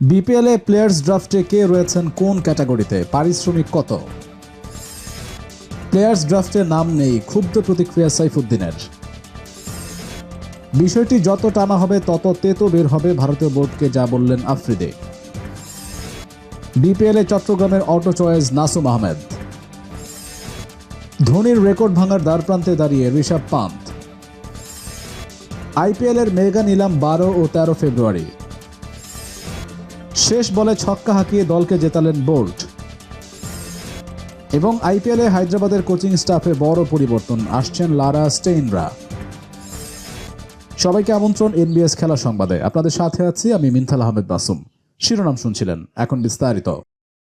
BPL players ড্রাফটে কে রয়েছেন কোন ক্যাটাগরিতে পারিশ্রমিক কত? প্লেয়ার্স ড্রাফটে নাম নেই, ক্ষুব্ধ প্রতিক্রিয়া সাইফুদ্দিনের। বিষয়টি যত টানা হবে, তত তেতো বের হবে ভারতীয় বোর্ডকে, যা বললেন আফ্রিদি। বিপিএল চট্টগ্রামের অটো চয়েস নাসুম আহমেদ। ধোনির রেকর্ড ভাঙার দ্বারপ্রান্তে দাঁড়িয়ে ঋষভ পান্ত। আইপিএল এর মেগা নিলাম বারো ও তেরো ফেব্রুয়ারি। শেষ বলে ছক্কা হাঁকিয়ে দলকে জেতালেন বোল্ট। এবং আইপিএলে হায়দ্রাবাদের কোচিং স্টাফে বড় পরিবর্তন আসছেন লারা স্টেইনরা। সবাইকে আমন্ত্রণ এনবিএস খেলা সংবাদে। আপনাদের সাথে আছি আমি মিনথাল আহমেদ মাসুম শিরোনাম শুনছিলেন এখন বিস্তারিত।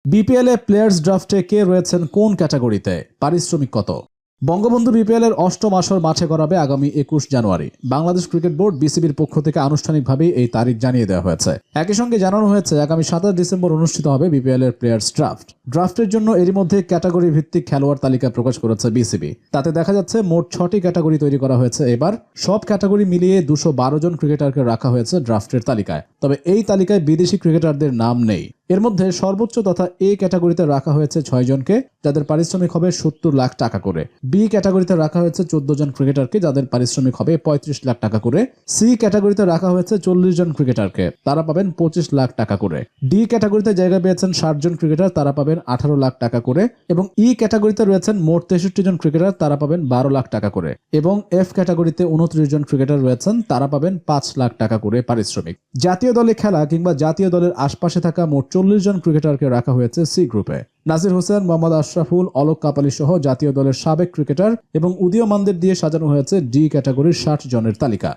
বিপিএল প্লেয়ার্স ড্রাফটে কে রয়েছেন কোন ক্যাটাগরিতে? পারিশ্রমিক কত? বঙ্গবন্ধু বিপিএল এর অষ্টম আসর মাঠে করাবে আগামী একুশ জানুয়ারি। বাংলাদেশ ক্রিকেট বোর্ড বিসিবির পক্ষ থেকে আনুষ্ঠানিকভাবে এই তারিখ জানিয়ে দেওয়া হয়েছে। একই সঙ্গে জানানো হয়েছে, আগামী সাতাশ ডিসেম্বর অনুষ্ঠিত হবে বিপিএল এর প্লেয়ার্স ড্রাফট। ড্রাফটের জন্য এরই মধ্যে ক্যাটাগরি ভিত্তিক খেলোয়াড় তালিকা প্রকাশ করেছে বিসিবি। তাতে দেখা যাচ্ছে, মোট ছটি ক্যাটাগরি তৈরি করা হয়েছে। এবার সব ক্যাটাগরি মিলিয়ে দুশো জন ক্রিকেটারকে রাখা হয়েছে ড্রাফটের তালিকায়। তবে এই তালিকায় বিদেশি ক্রিকেটারদের নাম নেই। এর মধ্যে সর্বোচ্চ তথা এ ক্যাটাগরিতে রাখা হয়েছে ছয় জনকে, যাদের পারিশ্রমিক হবে সত্তর লাখ টাকা করে। বি ক্যাটাগরিতে রাখা হয়েছে চোদ্দ জন ক্রিকেটারকে, যাদের পারিশ্রমিক হবে পঁয়ত্রিশ লাখ টাকা করে। সি ক্যাটাগরিতে রাখা হয়েছে চল্লিশ জন ক্রিকেটারকে, তারা পাবেন পঁচিশ লাখ টাকা করে। ডি ক্যাটাগরিতে জায়গা পেয়েছেন ষাট জন ক্রিকেটার, তারা পাবেন আঠারো লাখ টাকা করে। এবং ই ক্যাটাগরিতে রয়েছেন মোট তেষট্টি জন ক্রিকেটার, তারা পাবেন বারো লাখ টাকা করে। এবং এফ ক্যাটাগরিতে উনত্রিশ জন ক্রিকেটার রয়েছেন, তারা পাবেন পাঁচ লাখ টাকা করে পারিশ্রমিক। জাতীয় দলে খেলা কিংবা জাতীয় দলের আশপাশে থাকা মোট চল্লিশ জন ক্রিকেটারকে রাখা হয়েছে সি গ্রুপে নাজির হোসেন, মোহাম্মদ আশরাফুল, অলোক কাপালি সহ জাতীয় দলের সাবেক ক্রিকেটার এবং উদীয়মানদের দিয়ে সাজানো হয়েছে ডি ক্যাটাগরির ষাট জনের তালিকা।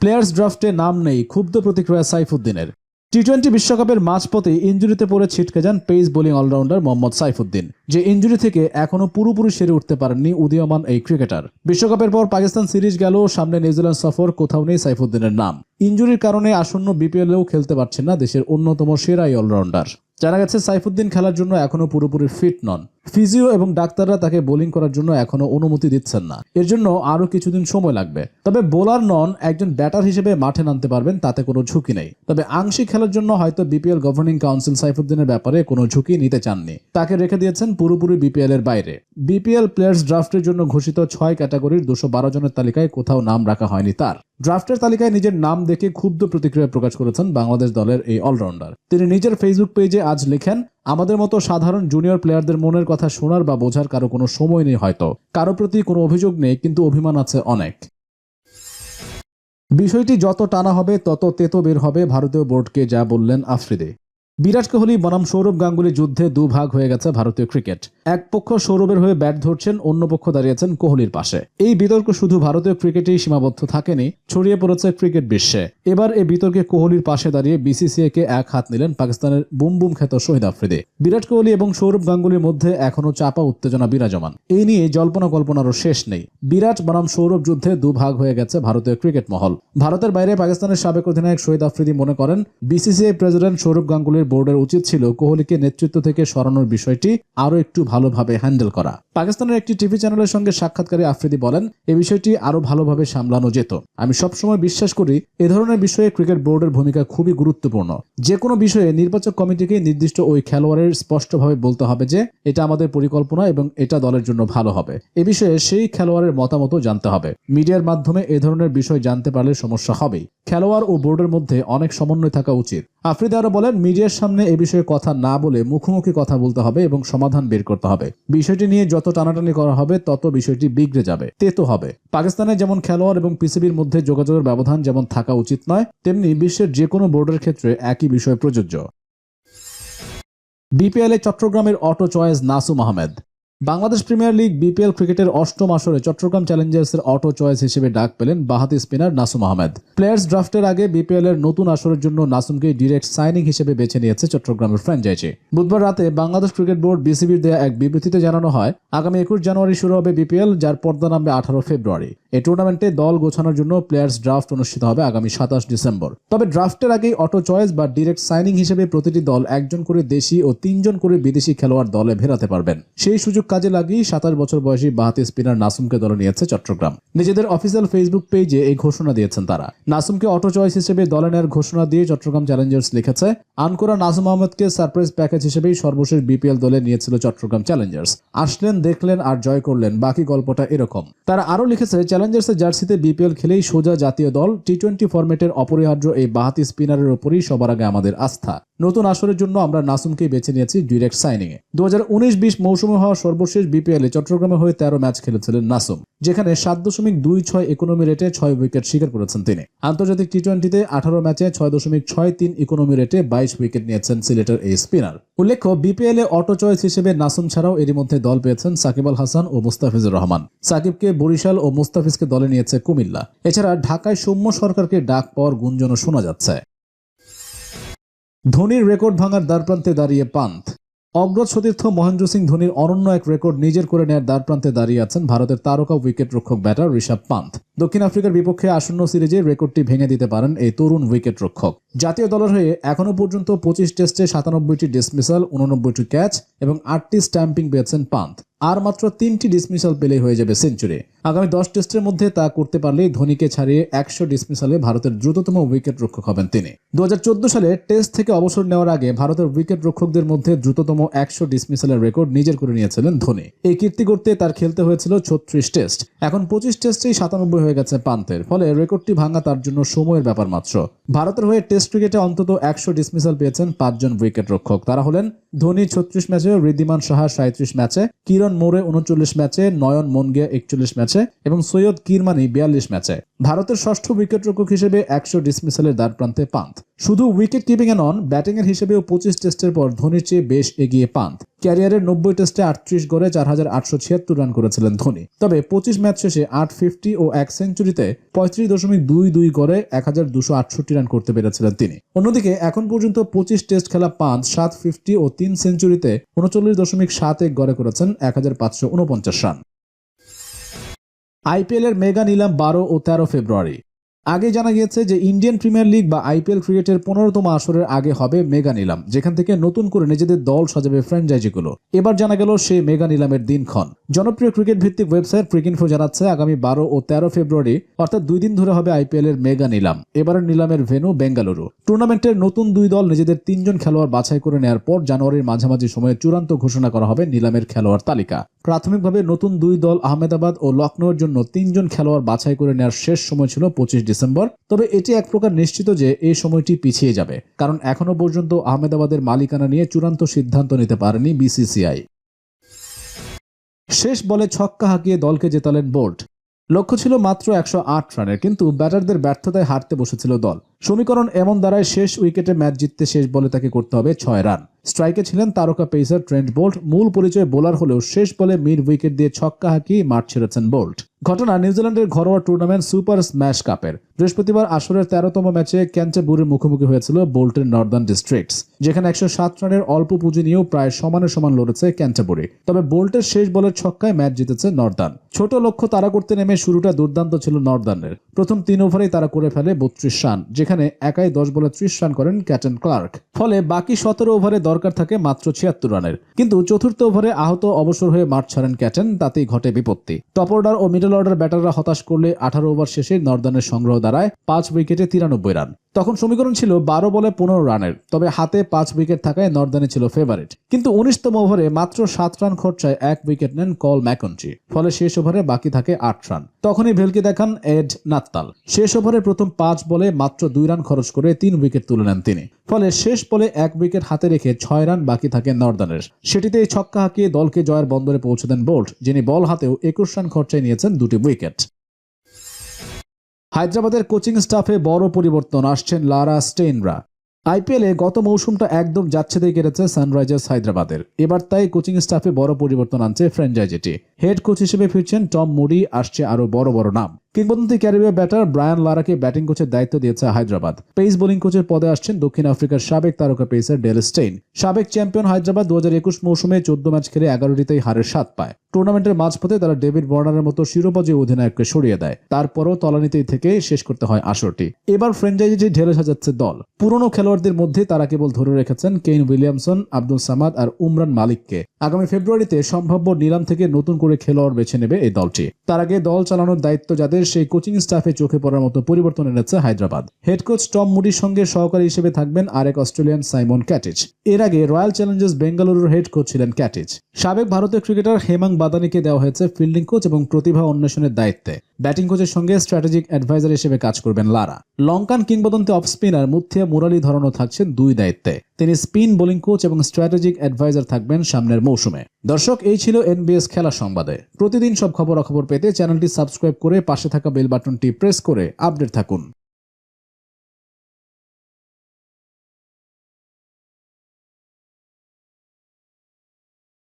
প্লেয়ার্স ড্রাফটে নাম নেই, ক্ষুব্ধ প্রতিক্রিয়া সাইফুদ্দিনের। টি টোয়েন্টি বিশ্বকাপের মাঝপথে ইঞ্জুরিতে পড়ে ছিটকে যান pace bowling allrounder Mohammad Saifuddin. যে ইঞ্জুরি থেকে এখনও পুরোপুরি সেরে উঠতে পারেননি উদীয়মান এই ক্রিকেটার। বিশ্বকাপের পর পাকিস্তান সিরিজ গেল, সামনে নিউজিল্যান্ড সফর, কোথাও নেই সাইফুদ্দিনের নাম। ইঞ্জুরির কারণে আসন্ন বিপিএলেও খেলতে পারছেন না দেশের অন্যতম সেরা এই অলরাউন্ডার। জানা গেছে, সাইফুদ্দিন খেলার জন্য এখনও পুরোপুরি ফিট নন। ফিজিও এবং ডাক্তাররা তাকে বোলিং করার জন্য এখনও অনুমতি দিচ্ছেন না। এর জন্য আরও কিছুদিন সময় লাগবে। তবে বোলার নন, একজন ব্যাটার হিসেবে মাঠে নামতে পারবেন, তাতে কোনো ঝুঁকি নেই। তবে আংশিক খেলার জন্য হয়তো বিপিএল গভর্নিং কাউন্সিল সাইফুদ্দিনের ব্যাপারে কোনো ঝুঁকি নিতে চাননি। তাকে রেখে দিয়েছেন পুরোপুরি বিপিএল এর বাইরে। বিপিএল প্লেয়ার্স ড্রাফটের জন্য ঘোষিত ছয় ক্যাটাগরির দুশো জনের তালিকায় কোথাও নাম রাখা হয়নি তার। ড্রাফটের তালিকায় নিজের নাম দেখে ক্ষুব্ধ প্রতিক্রিয়া প্রকাশ করেছেন বাংলাদেশ দলের এই অলরাউন্ডার। তিনি নিজের ফেসবুক পেজে আজ লেখেন, আমাদের মতো সাধারণ জুনিয়র প্লেয়ারদের মনের কথা শোনার বা বোঝার কারও কোনো সময় নেই হয়তো। কারও প্রতি কোনো অভিযোগ নেই, কিন্তু অভিমান আছে অনেক। বিষয়টি যত টানা হবে, তত তেতো বের হবে ভারতীয় বোর্ডকে, যা বললেন আফ্রিদি। বিরাট কোহলি, বনাম সৌরভ গাঙ্গুলি যুদ্ধে দুভাগ হয়ে গেছে ভারতীয় ক্রিকেট। এক পক্ষ সৌরভের হয়ে ব্যাট ধরছেন, অন্য পক্ষ দাঁড়িয়েছেন কোহলির পাশে। এই বিতর্ক শুধু ভারতীয় ক্রিকেটেই সীমাবদ্ধ থাকেনি, ছড়িয়ে পড়েছে ক্রিকেট বিশ্বে। এবার এই বিতর্কে কোহলির পাশে দাঁড়িয়ে বিসিসিআই কে এক হাত নিলেন পাকিস্তানের বুম বুম খ্যাত শহীদ আফ্রিদি। বিরাট কোহলি এবং সৌরভ গাঙ্গুলির মধ্যে এখনও চাপা উত্তেজনা বিরাজমান। এই নিয়ে জল্পনা কল্পনারও শেষ নেই। বিরাট, বনাম সৌরভ যুদ্ধে দুভাগ হয়ে গেছে ভারতীয় ক্রিকেট মহল। ভারতের বাইরে পাকিস্তানের সাবেক অধিনায়ক শহীদ আফ্রিদি মনে করেন বিসিসিআই প্রেসিডেন্ট সৌরভ গাঙ্গুলির বোর্ডের উচিত ছিল কোহলিকে নেতৃত্ব থেকে সরানোর বিষয়টি আরও একটু ভালোভাবে হ্যান্ডেল করা। পাকিস্তানের একটি টিভি চ্যানেলের সঙ্গে সাক্ষাৎকারে আফ্রিদি বলেন এই বিষয়টি আরও ভালোভাবে সামলানো যেত। আমি সবসময় বিশ্বাস করি, এ ধরনের বিষয়ে ক্রিকেট বোর্ডের ভূমিকা খুবই গুরুত্বপূর্ণ। যে কোনো বিষয়ে নির্বাচক কমিটিকে নির্দিষ্ট ওই খেলোয়াড়ের স্পষ্টভাবে বলতে হবে যে, এটা আমাদের পরিকল্পনা এবং এটা দলের জন্য ভালো হবে। এ বিষয়ে সেই খেলোয়াড়ের মতামতও জানতে হবে। মিডিয়ার মাধ্যমে এ ধরনের বিষয় জানতে পারলে সমস্যা হবেই। খেলোয়াড় ও বোর্ডের মধ্যে অনেক সমন্বয় থাকা উচিত। আফ্রিদি আরও বলেন, মিডিয়ার সামনে এ বিষয়ে কথা না বলে মুখোমুখি কথা বলতে হবে এবং সমাধান বের করতে হবে। বিষয়টি নিয়ে যত টানাটানি করা হবে, তত বিষয়টি বিগড়ে যাবে, তেতো হবে। পাকিস্তানে যেমন খেলোয়াড় এবং পিসিবির মধ্যে যোগাযোগের ব্যবধান যেমন থাকা উচিত নয়, তেমনি বিশ্বের যে কোনো বোর্ডের ক্ষেত্রে একই বিষয় প্রযোজ্য। বিপিএল চট্টগ্রামের auto choice Nasum Ahmed. Bangladesh premier league BPL ক্রিকেটের অষ্টম আসরে চট্টগ্রাম চ্যালেঞ্জার্সের অটো চয়েস হিসেবে ডাক পেলেন বাহাতি স্পিনার নাসুম আহমেদ। প্লেয়ার্স ড্রাফটের আগে বিপিএল এর নতুন আসরের জন্য নাসুমকে ডিরেক্ট সাইনিং হিসেবে বেছে নিয়েছে চট্টগ্রামের ফ্র্যাঞ্চাইজি। বুধবার রাতে বাংলাদেশ ক্রিকেট বোর্ড বিসিবির দেয়া এক বিবৃতিতে জানানো হয়, আগামী একুশ জানুয়ারি শুরু হবে বিপিএল, যার পর্দা নামবে আঠারো ফেব্রুয়ারি। এই টুর্নামেন্টে দল গোছানোর জন্য প্লেয়ার্স ড্রাফট অনুষ্ঠিত হবে আগামী সাতাশ ডিসেম্বর। তবে ড্রাফটের আগেই অটো চয়েস বা ডিরেক্ট সাইনিং হিসেবে প্রতিটি দল একজন করে দেশি ও তিনজন করে বিদেশি খেলোয়াড় দলে ভেরাতে পারবেন। সেই সুযোগ কাজে লাগিয়ে সাতাশ বছর বয়সী বাহাতি স্পিনার নাসুমকে দলে নিয়েছে চট্টগ্রাম। নিজেদের অফিসিয়াল ফেসবুক পেজে এই ঘোষণা দিয়েছেন তারা। নাসুমকে অটো চয়েস হিসেবে দলে নেওয়ার ঘোষণা দিয়ে চট্টগ্রাম চ্যালেঞ্জার্স লিখেছে, আনকোরা নাসুম আহমদকে সারপ্রাইজ প্যাকেজ হিসেবেই সর্বশেষ বিপিএল দলে নিয়েছিল চট্টগ্রাম চ্যালেঞ্জার্স। আসলেন, দেখলেন আর জয় করলেন, বাকি গল্পটা এরকম। তারা আরও লিখেছে, চ্যালেঞ্জার্সের জার্সিতে বিপিএল খেলেই সোজা জাতীয় দল টি টোয়েন্টি ফরম্যাটের অপরিহার্য এই বাহাতি স্পিনারের ওপরই সবার আগে আমাদের আস্থা। নতুন আসরের জন্য আমরা নাসুমকে বেছে নিয়েছি ডিরেক্ট সাইনিং এ দু হাজার উনিশ বিশ মৌসুমে হওয়া সর্বশেষ বিপিএল চট্টগ্রামে হয়ে তেরো ম্যাচ খেলেছিলেন নাসুম, যেখানে সাত দশমিক দুই ছয় ইকোনমি রেটে ছয় উইকেট শিকার করেছেন তিনি। আন্তর্জাতিক টি টোয়েন্টিতে আঠারো ম্যাচে ছয় দশমিক ছয় তিন ইকোনমি রেটে বাইশ উইকেট নিয়েছেন সিলেটের এই স্পিনার। উল্লেখ্য, বিপিএল এ অটো চয়েস হিসেবে নাসুম ছাড়াও এরই মধ্যে দল পেয়েছেন সাকিব আল হাসান ও মুস্তাফিজুর রহমান। সাকিবকে বরিশাল ও মুস্তাফিজকে দলে নিয়েছে কুমিল্লা। এছাড়া ঢাকায় সৌম্য সরকারকে ডাক পাওয়ার গুঞ্জনও শোনা যাচ্ছে। ধোনির রেকর্ড ভাঙার দ্বারপ্রান্তে দাঁড়িয়ে পান্থ অগ্রজ সতীর্থ মহেন্দ্র সিং ধোনির অনন্য এক রেকর্ড নিজের করে নেয়ার দ্বারপ্রান্তে দাঁড়িয়ে আছেন ভারতের তারকা উইকেট রক্ষক ব্যাটার ঋষভ পান্থ দক্ষিণ আফ্রিকার বিপক্ষে আসন্ন সিরিজে রেকর্ডটি ভেঙে দিতে পারেন এই তরুণ উইকেট রক্ষক। জাতীয় দলের হয়ে এখনও পর্যন্ত পঁচিশ টেস্টে সাতানব্বইটি ডিসমিসাল, উননব্বইটি ক্যাচ এবং আটটি স্ট্যাম্পিং পেয়েছেন পান্থ আর মাত্র তিনটি ডিসমিসাল পেলেই হয়ে যাবে সেঞ্চুরি আগামী দশ টেস্টের মধ্যে তা করতে পারলেই ধোনিকে ছাড়িয়ে একশো ডিসমিসালে ভারতের দ্রুততম উইকেট রক্ষক হবেন তিনি। দু হাজার চোদ্দ সালে টেস্ট থেকে অবসর নেওয়ার আগে ভারতের উইকেট রক্ষকদের মধ্যে দ্রুততম একশো ডিসমিসালের রেকর্ড নিজের করে নিয়েছিলেন ধোনি। এই কীর্তি করতে তার খেলতে হয়েছিল ছত্রিশ টেস্ট এখন পঁচিশ টেস্টেই সাতানব্বই হয়ে গেছে পান্তের, ফলে রেকর্ডটি ভাঙা তার জন্য সময়ের ব্যাপার মাত্র। ভারতের হয়ে টেস্ট ক্রিকেটে অন্তত একশো ডিসমিসাল পেয়েছেন পাঁচজন উইকেট রক্ষক তারা হলেন ধোনি ছত্রিশ ম্যাচে ঋদ্ধিমান সাহা সাঁত্রিশ ম্যাচে কিরণ মোরে উনচল্লিশ ম্যাচে নয়ন মনগিয়া একচল্লিশ ম্যাচে এবং সৈয়দ কিরমানি বিয়াল্লিশ ম্যাচে। ভারতের ষষ্ঠ উইকেট রক্ষক হিসেবে একশো ডিসমিসালের দ্বার প্রান্তে পান্ত শুধু উইকেট কিপিং এ নন ব্যাটিং এর হিসেবেও পঁচিশ টেস্টের পর ধোনির চেয়ে বেশ এগিয়ে পান্ত ক্যারিয়ারের নব্বই টেস্টে আটত্রিশ গড়ে চার হাজার আটশো ছিয়াত্তর রান করেছিলেন ধোনি। তবে পঁচিশ ম্যাচ শেষে আট ফিফটি ও এক সেঞ্চুরিতে পঁয়ত্রিশ দশমিক দুই দুই গড়ে এক হাজার দুশো আটষট্টি রান করতে পেরেছিলেন তিনি। অন্যদিকে এখন পর্যন্ত পঁচিশ টেস্ট খেলা পাঁচ সাত ফিফটি ও তিন সেঞ্চুরিতে উনচল্লিশ দশমিক সাত এক গড়ে করেছেন এক হাজার পাঁচশো উনপঞ্চাশ রান। আইপিএল এর মেগা নিলাম বারো ও তেরো ফেব্রুয়ারি। আগে জানা গিয়েছে যে ইন্ডিয়ান প্রিমিয়ার লিগ বা আইপিএল ক্রিকেটের পনেরোতম আসরের আগে হবে মেগা নিলাম, যেখান থেকে নতুন করে নিজেদের দল সাজাবে ফ্র্যাঞ্চাইজিগুলো। এবার জানা গেল সে মেগা নিলামের দিনক্ষণ। জনপ্রিয় ক্রিকেট ভিত্তিক ওয়েবসাইট ক্রিকিনফো জানাচ্ছে, আগামী বারো ও তেরো ফেব্রুয়ারি, অর্থাৎ দুই দিন ধরে হবে আইপিএল এর মেগা নিলাম। এবারের নিলামের ভেনু বেঙ্গালুরু। টুর্নামেন্টের নতুন দুই দল নিজেদের তিনজন খেলোয়াড় বাছাই করে নেওয়ার পর জানুয়ারির মাঝামাঝি সময়ে চূড়ান্ত ঘোষণা করা হবে নিলামের খেলোয়াড় তালিকা। প্রাথমিকভাবে নতুন দুই দল আহমেদাবাদ ও লখনৌর জন্য তিনজন খেলোয়াড় বাছাই করে নেওয়ার শেষ সময় ছিল পঁচিশ ডিসেম্বর। তবে এটি এক প্রকার নিশ্চিত যে এই সময়টি পিছিয়ে যাবে, কারণ এখনও পর্যন্ত আহমেদাবাদের মালিকানা নিয়ে চূড়ান্ত সিদ্ধান্ত নিতে পারেনি বিসিসিআই। শেষ বলে ছক্কা হাঁকিয়ে দলকে জেতালেন বোল্ট। লক্ষ্য ছিল মাত্র একশো আট রানের, কিন্তু ব্যাটারদের ব্যর্থতায় হারতে বসেছিল দল। সমীকরণ এমন দ্বারায় শেষ উইকেটে ম্যাচ জিততে শেষ বলে তাকে করতে হবে ছয় রান। স্ট্রাইকে ছিলেন তারকা পেসার ট্রেন্ট বোল্ট। মূল পরিচয় বোলার হলেও শেষ বলে মিড উইকেট দিয়ে ছক্কা হাঁকিয়ে মাঠ ছেড়েছেন বোল্ট। ঘটনা নিউজিল্যান্ডের ঘরোয়া টুর্নামেন্ট সুপার স্ম্যাশ কাপের। বৃহস্পতিবার আসরের তেরোতম ম্যাচে ক্যান্টারবুরির মুখোমুখি হয়েছিল বোল্টের নর্দার্ন ডিস্ট্রিক্টস, যেখানে একশো সাত রানের অল্প পুঁজি নিয়েও প্রায় সমানে সমান লড়েছে ক্যান্টারবুরি তবে বোল্টের শেষ বলের ছক্কায় ম্যাচ জিতেছে নর্দার্ন। ছোট লক্ষ্য তারা করতে নেমে শুরুটা দুর্দান্ত ছিল নর্দার্নের। প্রথম তিন ওভারেই তারা করে ফেলে বত্রিশ রান, যেখানে একাই দশ বলে ত্রিশ রান করেন ক্যাটেন ক্লার্ক। ফলে বাকি সতেরো ওভারে দরকার থাকে মাত্র ছিয়াত্তর রানের। কিন্তু চতুর্থ ওভারে আহত অবসর হয়ে মাঠ ছাড়েন ক্যাটেন, তাতেই ঘটে বিপত্তি। টপ অর্ডার ও মিডল অর্ডার ব্যাটাররা হতাশ করলে আঠারো ওভার শেষে নর্দানের সংগ্রহ দাঁড়ায় পাঁচ উইকেটে তিরানব্বই রান। তখন সমীকরণ ছিল বারো বলে পনেরো রানের, তবে হাতে পাঁচ উইকেট থাকায় নর্দানে ছিল ফেভারিট। কিন্তু উনিশতম ওভারে মাত্র সাত রান খরচায় এক উইকেট নেন কল ম্যাকন্ট্রি ফলে শেষ ওভারে বাকি থাকে আট রান। তখনই ভেলকি দেখান এড নাত্তাল। শেষ ওভারে প্রথম পাঁচ বলে মাত্র দুই রান খরচ করে তিন উইকেট তুলে নেন তিনি। ফলে শেষ বলে এক উইকেট হাতে রেখে ছয় রান বাকি থাকে নর্দানের। সেটিতেই ছক্কা হাঁকিয়ে দলকে জয়ের বন্দরে পৌঁছে দেন বোল্ট, যিনি বল হাতেও একুশ রান খরচায় নিয়েছেন দুটি উইকেট। হায়দ্রাবাদের কোচিং স্টাফে বড় পরিবর্তন আসছেন লারা স্টেইনরা। আইপিএলে গত মৌসুমটা একদম যাচ্ছে দিয়ে কেটেছে সানরাইজার্স হায়দ্রাবাদের। এবার তাই কোচিং স্টাফে বড় পরিবর্তন আনছে ফ্র্যাঞ্চাইজিটি। হেড কোচ হিসেবে ফিরছেন টম মুডি, আসছে আরও বড় বড় নাম। কিংবদন্তি ক্যারিবীয় ব্যাটার ব্রায়ান লারাকে ব্যাটিং কোচের দায়িত্ব দিয়েছে হায়দ্রাবাদ। পেস বোলিং কোচের পদে আসছেন দক্ষিণ আফ্রিকার সাবেক তারকা পেসার ডেল স্টেইন। সাবেক চ্যাম্পিয়ন হায়দ্রাবাদ দু হাজার একুশ মৌসুমে চোদ্দ ম্যাচ খেলে এগারোটিতেই হারের স্বাদ পায়। টুর্নামেন্টের মাঝপথে তারা ডেভিড বর্নারের মতো শিরোপাজয়ী অধিনায়ককে সরিয়ে দেয়, তারপরও তলানিতেই থেকে শেষ করতে হয় আসরটি। এবার ফ্র্যাঞ্চাইজিটি ঢেলে সাজাচ্ছে দল। পুরনো খেলোয়াড়দের মধ্যে তারা কেবল ধরে রেখেছেন কেইন উইলিয়ামসন, আব্দুল সামাদ আর উমরান মালিককে। আগামী ফেব্রুয়ারিতে সম্ভাব্য নিলাম থেকে নতুন করে খেলোয়াড় বেছে নেবে এই দলটি। তার আগে দল চালানোর দায়িত্ব যাদের, সেই কোচিং স্টাফে চোখে পড়ার মতো পরিবর্তন এনেছে হায়দ্রাবাদ। হেড কোচ টম মুডির সঙ্গে সহকারী হিসেবে থাকবেন আরেক অস্ট্রেলিয়ান সাইমন ক্যাটিচ। এর আগে রয়্যাল চ্যালেঞ্জার্স বেঙ্গালুরুর হেড কোচ ছিলেন ক্যাটিচ। সাবেক ভারতীয় ক্রিকেটার হেমাং বাদানিকে দেওয়া হয়েছে ফিল্ডিং কোচ এবং প্রতিভা অন্বেষণের দায়িত্বে। ব্যাটিং কোচের সঙ্গে স্ট্র্যাটেজিক অ্যাডভাইজার হিসেবে কাজ করবেন লারা। লঙ্কান কিংবদন্তি অফ স্পিনার মুথিয়া মুরালি ধরানো থাকছেন দুই দায়িত্বে। তিনি স্পিন বোলিং কোচ এবং স্ট্র্যাটেজিক অ্যাডভাইজার থাকবেন সামনের মৌসুমে। দর্শক, এই ছিল এনবিএস খেলা সংবাদে। প্রতিদিন সব খবরাখবর পেতে চ্যানেলটি সাবস্ক্রাইব করে পাশে থাকা বেল বাটনটি প্রেস করে আপডেট থাকুন।